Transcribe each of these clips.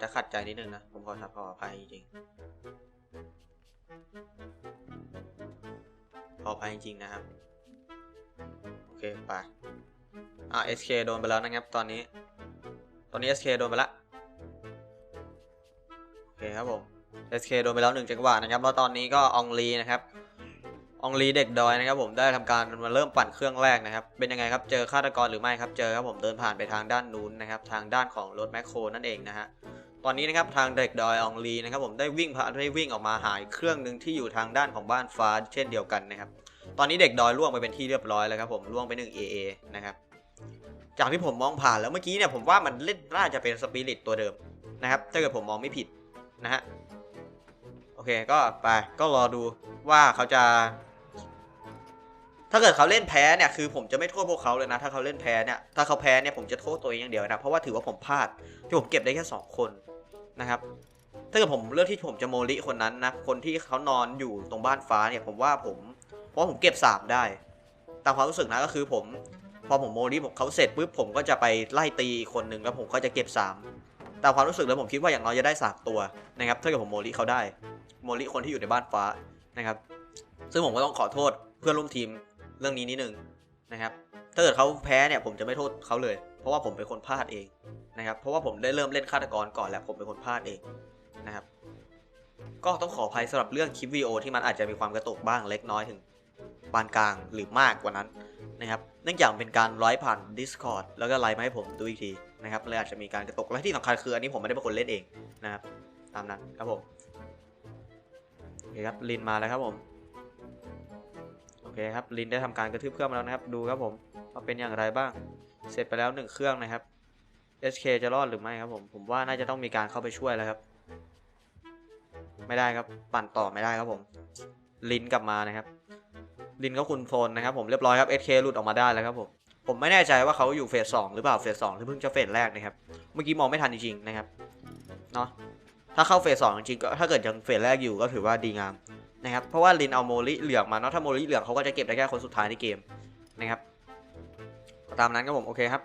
จจะขัดใจนิดนึงนะ ผมขอขออภัยจริงขออภัยจริงนะครับ โอเคไปอ่า SK โดนไปแล้วนะครับ ตอนนี้ ตอนนี้ SK โดนไปละโอเคครับผม SK โดนไปแล้วหนึ่งจังหวะนะครับแล้วตอนนี้ก็องลีนะครับอองลีเด็กดอยนะครับผมได้ทำการมาเริ่มปั่นเครื่องแรกนะครับ เป็นยังไงครับเจอฆาตกรหรือไม่ครับเจอครับผมเดินผ่านไปทางด้านนู้นนะครับ ทางด้านของรถแมคโครนั่นเองนะฮะ ตอนนี้นะครับทางเด็กดอยอองลีนะครับผมได้วิ่งผ่านได้วิ่งออกมาหายเครื่องหนึ่งที่อยู่ทางด้านของบ้านฟ้าเช่นเดียวกันนะครับ ตอนนี้เด็กดอยล่วงไปเป็นที่เรียบร้อยแล้วครับผมล่วงไปหนึ่ง AA นะครับจากที่ผมมองผ่านแล้วเมื่อกี้เนี่ยผมว่ามันเล่นน่าจะเป็นสปิริตตัวเดิมนะครับถ้าเกิดผมมองไม่ผิดนะฮะโอเคก็ไปก็รอดูว่าเขาจะ ถ้าเกิดเขาเล่นแพ้เนี่ยคือผมจะไม่โทษพวกเขาเลยนะ ถ้าเขาเล่นแพ้เนี่ยถ้าเขาแพ้เนี่ยผมจะโทษตัวเองอย่างเดียวนะเพราะว่าถือว่าผมพลาดที่ผมเก็บได้แค่สองคน นะครับ ถ้าเกิดผมเลือกที่ผมจะโมลิคนนั้นนะ คนที่เขานอนอยู่ตรงบ้านฟ้าเนี่ยผมว่าผม เพราะผมเก็บสามได้ ตามความรู้สึกนะก็คือผม พอผมโมลิผมเขาเสร็จปุ๊บผมก็จะไปไล่ตีคนหนึ่งแล้วผมก็จะเก็บสามตามความรู้สึกแล้วผมคิดว่าอย่างน้อยจะได้สามตัวนะครับ ถ้าเกิดผมโมลิเขาได้ โมลิคนที่อยู่ในบ้านฟ้านะครับ ซึ่งผมก็ต้องขอโทษเพื่อนร่วมทีมเรื่องนี้นิดนึงนะครับ ถ้าเกิดเขาแพ้เนี่ยผมจะไม่โทษเขาเลย เพราะว่าผมเป็นคนพลาดเอง นะครับ เพราะว่าผมได้เริ่มเล่นฆาตกรก่อนแล้วผมเป็นคนพลาดเองนะครับ ก็ต้องขออภัยสำหรับเรื่องคลิปวิดีโอที่มันอาจจะมีความกระตุกบ้างเล็กน้อยถึงปานกลางหรือมากกว่านั้นนะครับ เนื่องจากเป็นการไลฟ์ผ่าน Discord แล้วก็ไลฟ์มาให้ผมดูอีกทีนะครับเลยอาจจะมีการกระตุกและที่สำคัญคืออันนี้ผมไม่ได้เป็นคนเล่นเองนะครับตามนั้นครับผมโอเคครับลินมาแล้วครับผมโอเคครับลินได้ทำการกระทืบเครื่องมาแล้วนะครับ ดูครับผมว่าเป็นอย่างไรบ้าง เสร็จไปแล้วหนึ่งเครื่องนะครับ SK จะรอดหรือไม่ครับผม ผมว่าน่าจะต้องมีการเข้าไปช่วยแล้วครับ ไม่ได้ครับ ปั่นต่อไม่ได้ครับผม ลินกลับมานะครับ ลินก็คุณโฟนนะครับผมเรียบร้อยครับ SK หลุดออกมาได้แล้วครับผม ผมไม่แน่ใจว่าเขาอยู่เฟสสองหรือเปล่า เฟสสองที่เพิ่งจะเฟสแรกนะครับ เมื่อกี้มองไม่ทันจริงๆนะครับ เนาะถ้าเข้าเฟสสองจริงๆก็ถ้าเกิดยังเฟสแรกอยู่ก็ถือว่าดีงามนะครับ เพราะว่าลินเอาโมลิเหลืองมาเนาะ ถ้าโมลิเหลืองเขาก็จะเก็บได้แค่คนสุดท้ายในเกมนะครับ ตามนั้นครับผม โอเคครับ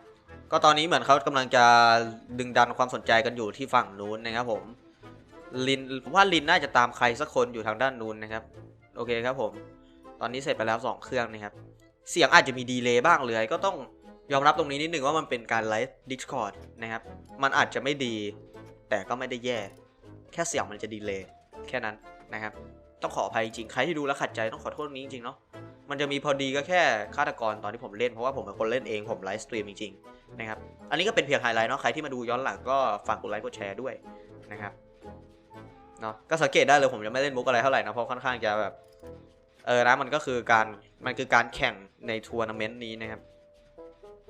ก็ตอนนี้เหมือนเขากำลังจะดึงดันความสนใจกันอยู่ที่ฝั่งนู้นนะครับผมลินผมว่าลินน่าจะตามใครสักคนอยู่ทางด้านนู้นนะครับ โอเคครับผม ตอนนี้เสร็จไปแล้วสองเครื่องนะครับ เสียงอาจจะมีดีเลย์บ้างเลยก็ต้องยอมรับตรงนี้นิดหนึ่งว่ามันเป็นการไลฟ์ Discord นะครับ มันอาจจะไม่ดี แต่ก็ไม่ได้แย่ แค่เสียงมันจะดีเลย์แค่นั้นนะครับ ต้องขออภัยจริงใครที่ดูแล้วขัดใจต้องขอโทษนี้จริงๆเนาะ มันจะมีพอดีก็แค่ฆาตกรตอนที่ผมเล่นเพราะว่าผมเป็นคนเล่นเองผมไลฟ์สตรีมจริงๆนะครับอันนี้ก็เป็นเพียงไฮไลท์เนาะใครที่มาดูย้อนหลังก็ฝากกดไลค์กดแชร์ด้วยนะครับเนาะก็สังเกตได้เลยผมจะไม่เล่นมุกอะไรเท่าไหร่นะเพราะค่อนข้างจะแบบเออนะมันก็คือการมันคือการแข่งในทัวร์นาเมนต์นี้นะครับ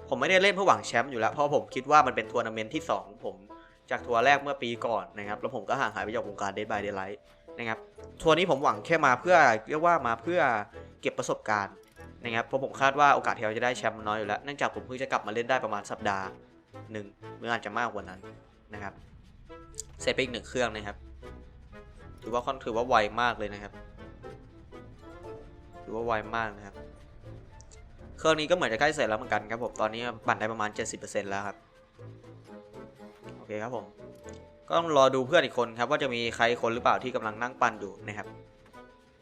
ผมไม่ได้เล่นเพื่อหวังแชมป์อยู่แล้วเพราะผมคิดว่ามันเป็นทัวร์นาเมนต์ที่สองของผมจากทัวร์แรกเมื่อปีก่อนนะครับแล้วผมก็ห่างหายไปจากวงการ Dead by Daylight นะครับทัวร์นี้ผมหวังแค่มาเพื่อเรียกว่ามาเพื่อ ก็บประสบการณ์นะครับเพราะผมคาดว่าโอกาสที่เราจะได้แชมป์น้อยอยู่แล้วเนื่องจากผมเพิ่งจะกลับมาเล่นได้ประมาณสัปดาห์หนึ่งหรืออาจจะมากกว่านั้นนะครับเสร็จไปอีกหนึ่งเครื่องนะครับ ถือว่าค่อนถือว่าไวมากเลยนะครับถือว่าไวมากนะครับ เครื่องนี้ก็เหมือนจะใกล้เสร็จแล้วเหมือนกันครับผมตอนนี้ปั่นได้ประมาณ 70%แล้วครับโอเคครับผมก็ต้องรอดูเพื่อนอีกคนครับว่าจะมีใครคนหรือเปล่าที่กำลังนั่งปั่นอยู่นะครับ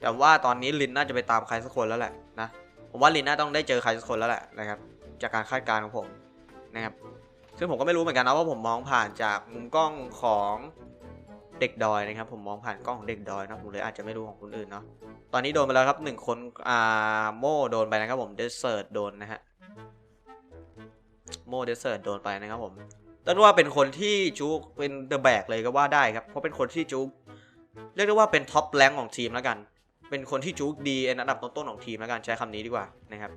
แต่ว่าตอนนี้ลินน่าจะไปตามใครสักคนแล้วแหละนะผมว่าลินน่าต้องได้เจอใครสักคนแล้วแหละนะครับ จากการคาดการณ์ของผมนะครับซึ่งผมก็ไม่รู้เหมือนกันนะว่าผมมองผ่านจากมุมกล้องของเด็กดอยนะครับ ผมมองผ่านกล้องของเด็กดอยนะผมเลยอาจจะไม่รู้ของคนอื่นเนาะตอนนี้โดนไปแล้วครับหนึ่งคนอ่าโมโดนไปนะครับผมเดสเซิร์ดโดนนะฮะโมเดสเซิร์ดโดนไปนะครับผมต้องว่าเป็นคนที่จุกเป็นเดอะแบกเลยก็ว่าได้ครับเพราะเป็นคนที่จุกเรียกได้ว่าเป็นท็อปแรงของทีมแล้วกัน เป็นคนที่จุกดีอันดับต้นๆของทีมแล้วกันใช้คำนี้ดีกว่านะครับ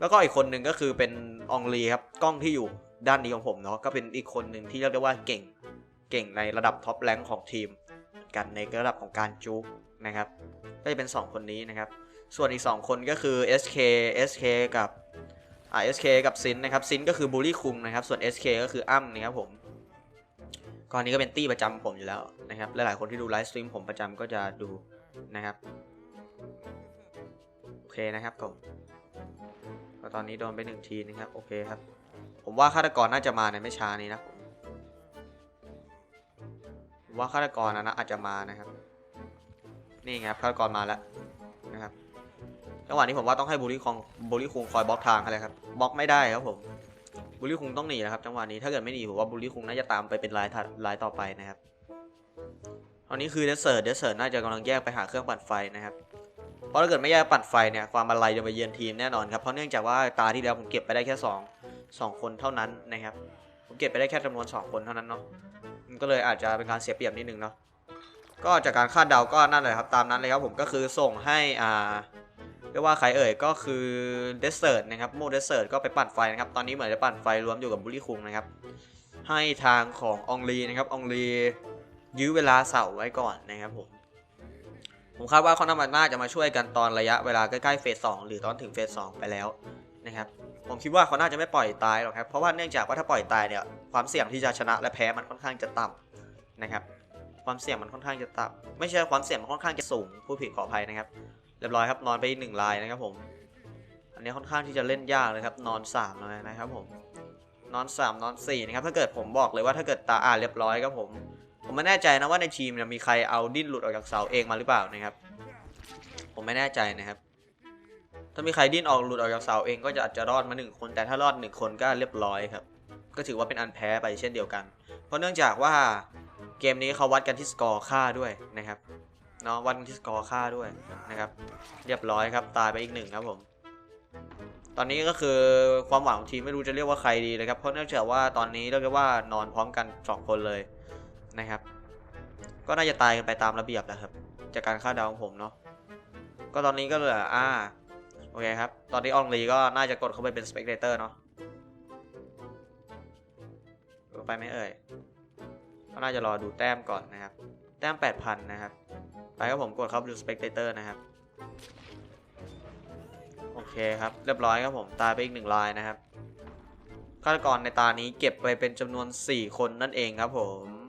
แล้วก็อีกคนหนึ่งก็คือเป็นองลีครับกล้องที่อยู่ด้านนี้ของผมเนาะก็เป็นอีกคนหนึ่งที่เรียกได้ว่าเก่งเก่งในระดับท็อปแรงของทีม กันในระดับของการจุกนะครับ ก็จะเป็น 2 คนนี้นะครับ ส่วนอีก 2 คนก็คือ SK SK กับอ่า SK กับซินนะครับซินก็คือบูลลี่คุงนะครับ ส่วน SK ก็คืออ้ำนะครับผมก่อนนี้ก็เป็นตี้ประจำผมอยู่แล้วนะครับ หลายๆคนที่ดูไลฟ์สตรีมผมประจำก็จะดูนะครับ โอเคนะครับผมก็ตอนนี้โดนไปหนึ่งทีนะครับโอเคครับ ผมว่าฆาตกรน่าจะมาในไม่ช้านี้นะผมว่าฆาตกรนะนะอาจจะมานะครับ นี่ไงครับฆาตกรมาแล้วนะครับจังหวะนี้ผมว่าต้องให้บุรีคองบุรีคุงคอยบล็อกทางอะไรครับบล็อกไม่ได้ครับผมบุรีคุงต้องหนีนะครับจังหวะนี้ถ้าเกิดไม่หนีผมว่าบุรีคุงน่าจะตามไปเป็นลายถัดลายต่อไปนะครับตอนนี้คือเดสเซอร์เดสเซอร์น่าจะกำลังแยกไปหาเครื่องปั่นไฟนะครับ เพราะถ้าเกิดไม่แยกปั่นไฟเนี่ยความบันไลจะไปเยือนทีมแน่นอนครับเพราะเนื่องจากว่าตาที่แล้วผมเก็บไปได้แค่สองสองคนเท่านั้นนะครับผมเก็บไปได้แค่จำนวนสองคนเท่านั้นเนาะมันก็เลยอาจจะเป็นการเสียเปรียบนิดนึงเนาะก็จากการคาดเดาก็นั่นแหละครับตามนั้นเลยครับผมก็คือส่งให้อ่าเรียกว่าใครเอ่ยก็คือเดสเซอร์ตนะครับโมเดสเซอร์ตก็ไปปั่นไฟนะครับตอนนี้เหมือนจะปั่นไฟรวมอยู่กับบุรีคุงนะครับให้ทางขององลีนะครับองลียื้อเวลาเสาไว้ก่อนนะครับผม ผมคาดว่าเขาน่าน่าจะมาช่วยกันตอนระยะเวลาใกล้ๆเฟสสองหรือตอนถึงเฟสสองไปแล้วนะครับผมคิดว่าเขาน่าจะไม่ปล่อยตายหรอกครับเพราะว่าเนื่องจากว่าถ้าปล่อยตายเนี่ยความเสี่ยงที่จะชนะและแพ้มันค่อนข้างจะต่ำนะครับความเสี่ยงมันค่อนข้างจะต่ำไม่ใช่ความเสี่ยงมันค่อนข้างจะสูงผู้ผิดขออภัยนะครับเรียบร้อยครับนอนไปอีกหนึ่งลายนะครับผมอันนี้ค่อนข้างที่จะเล่นยากเลยครับนอนสามเลยนะครับผมนอนสามนอนสี่นะครับถ้าเกิดผมบอกเลยว่าถ้าเกิดตาอ่านเรียบร้อยครับผม ผมไม่แน่ใจนะว่าในทีมเนี่ยมีใครเอาดิ้นหลุดออกจากเสาเองมาหรือเปล่านะครับ ผมไม่แน่ใจนะครับ ถ้ามีใครดิ้นออกหลุดออกจากเสาเองก็จะอาจจะรอดมาหนึ่งคน แต่ถ้ารอดหนึ่งคนก็เรียบร้อยครับ ก็ถือว่าเป็นอันแพ้ไปเช่นเดียวกัน เพราะเนื่องจากว่าเกมนี้เขาวัดกันที่สกอร์ค่าด้วยนะครับเนาะวัดกันที่สกอร์ค่าด้วยนะครับ เรียบร้อยครับตายไปอีกหนึ่งครับผมตอนนี้ก็คือความหวังของทีมไม่รู้จะเรียกว่าใครดีเลยครับเพราะเนื่องจากว่าตอนนี้เรียกได้ว่านอนพร้อมกันสองคนเลย นะครับ ก็น่าจะตายกันไปตามระเบียบแหละครับ จากการคาดเดาของผมเนาะ ก็ตอนนี้ก็เหลืออ่าโอเคครับ ตอนนี้อองลีก็น่าจะกดเข้าไปเป็นสเปกเตอร์เนาะไปไหมเอ่ย ก็น่าจะรอดูแต้มก่อนนะครับ แต้ม 8,000 นะครับ ไปครับผมกดเข้าไปดูสเปกเตอร์นะครับ โอเคครับ เรียบร้อยครับผม ตายไปอีกหนึ่งลายนะครับฆาตกรในตานี้เก็บไปเป็นจำนวน 4 คนนั่นเองครับผม